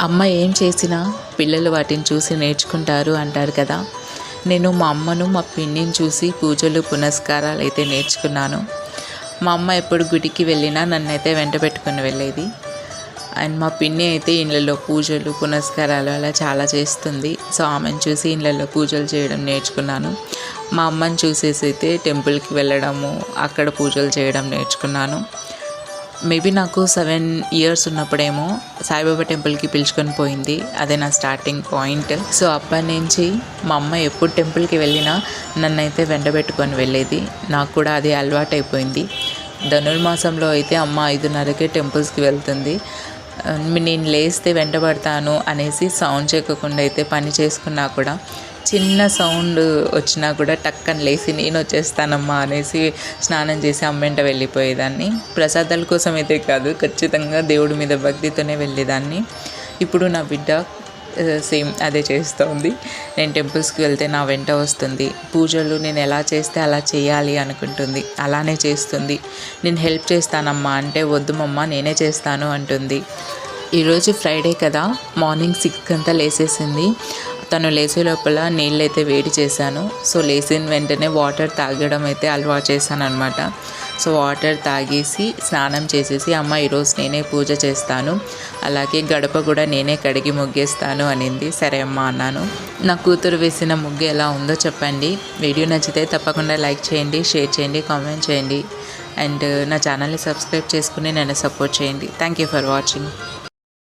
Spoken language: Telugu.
అమ్మ ఏం చేసినా పిల్లలు వాటిని చూసి నేర్చుకుంటారు అంటారు కదా. నేను మా అమ్మను మా పిన్నిని చూసి పూజలు పునస్కారాలు అయితే నేర్చుకున్నాను. మా అమ్మ ఎప్పుడు గుడికి వెళ్ళినా నన్ను అయితే వెంట పెట్టుకుని వెళ్ళేది. అండ్ మా పిన్ని అయితే ఇళ్ళలో పూజలు పునస్కారాలు అలా చాలా చేస్తుంది. సో ఆమెను చూసి ఇళ్ళలో పూజలు చేయడం నేర్చుకున్నాను. మా అమ్మని చూసేసి అయితే టెంపుల్కి వెళ్ళడము అక్కడ పూజలు చేయడం నేర్చుకున్నాను. మేబీ నాకు సెవెన్ ఇయర్స్ ఉన్నప్పుడేమో సాయిబాబా టెంపుల్కి పిలుచుకొని పోయింది. అదే నా స్టార్టింగ్ పాయింట్. సో అప్పటి నుంచి మా అమ్మ ఎప్పుడు టెంపుల్కి వెళ్ళినా నన్ను అయితే వెంటబెట్టుకొని వెళ్ళేది. నాకు కూడా అది అలవాటు అయిపోయింది ధనుర్మాసంలో అయితే అమ్మ ఐదున్నరకే టెంపుల్స్కి వెళ్తుంది. నేను లేస్తే వెంటబడతాను అనేసి సౌండ్ చేయకుండా అయితే పని చేసుకున్నా కూడా చిన్న సౌండ్ వచ్చినా కూడా టక్కని లేచి నేను వచ్చేస్తానమ్మా అనేసి స్నానం చేసి అమ్మెంట వెళ్ళిపోయేదాన్ని. ప్రసాదాల కోసం అయితే కాదు ఖచ్చితంగా దేవుడి మీద భక్తితోనే వెళ్ళేదాన్ని. ఇప్పుడు నా బిడ్డ సేమ్ అదే చేస్తుంది. నేను టెంపుల్స్కి వెళ్తే నా వెంట వస్తుంది. పూజలు నేను ఎలా చేస్తే అలా చేయాలి అనుకుంటుంది. అలానే చేస్తుంది. నేను హెల్ప్ చేస్తానమ్మా అంటే వద్దు మమ్మ నేనే చేస్తాను అంటుంది. ఈరోజు ఫ్రైడే కదా మార్నింగ్ సిక్స్ అంతా లేసేసింది. తను లేచే లోపల నీళ్ళు అయితే వేడి చేశాను. సో లేచిన వెంటనే వాటర్ తాగడం అయితే అలవాటు చేశాను అనమాట సో వాటర్ తాగేసి స్నానం చేసేసి అమ్మ ఈరోజు నేనే పూజ చేస్తాను. అలాగే గడప కూడా నేనే కడిగి ముగ్గేస్తాను అనింది. సరే అమ్మ అన్నాను. నా కూతురు వేసిన ముగ్గు ఎలా ఉందో చెప్పండి. వీడియో నచ్చితే తప్పకుండా లైక్ చేయండి షేర్ చేయండి కామెంట్ చేయండి. అండ్ నా ఛానల్ని సబ్స్క్రైబ్ చేసుకుని నన్ను సపోర్ట్ చేయండి. Thank you for watching.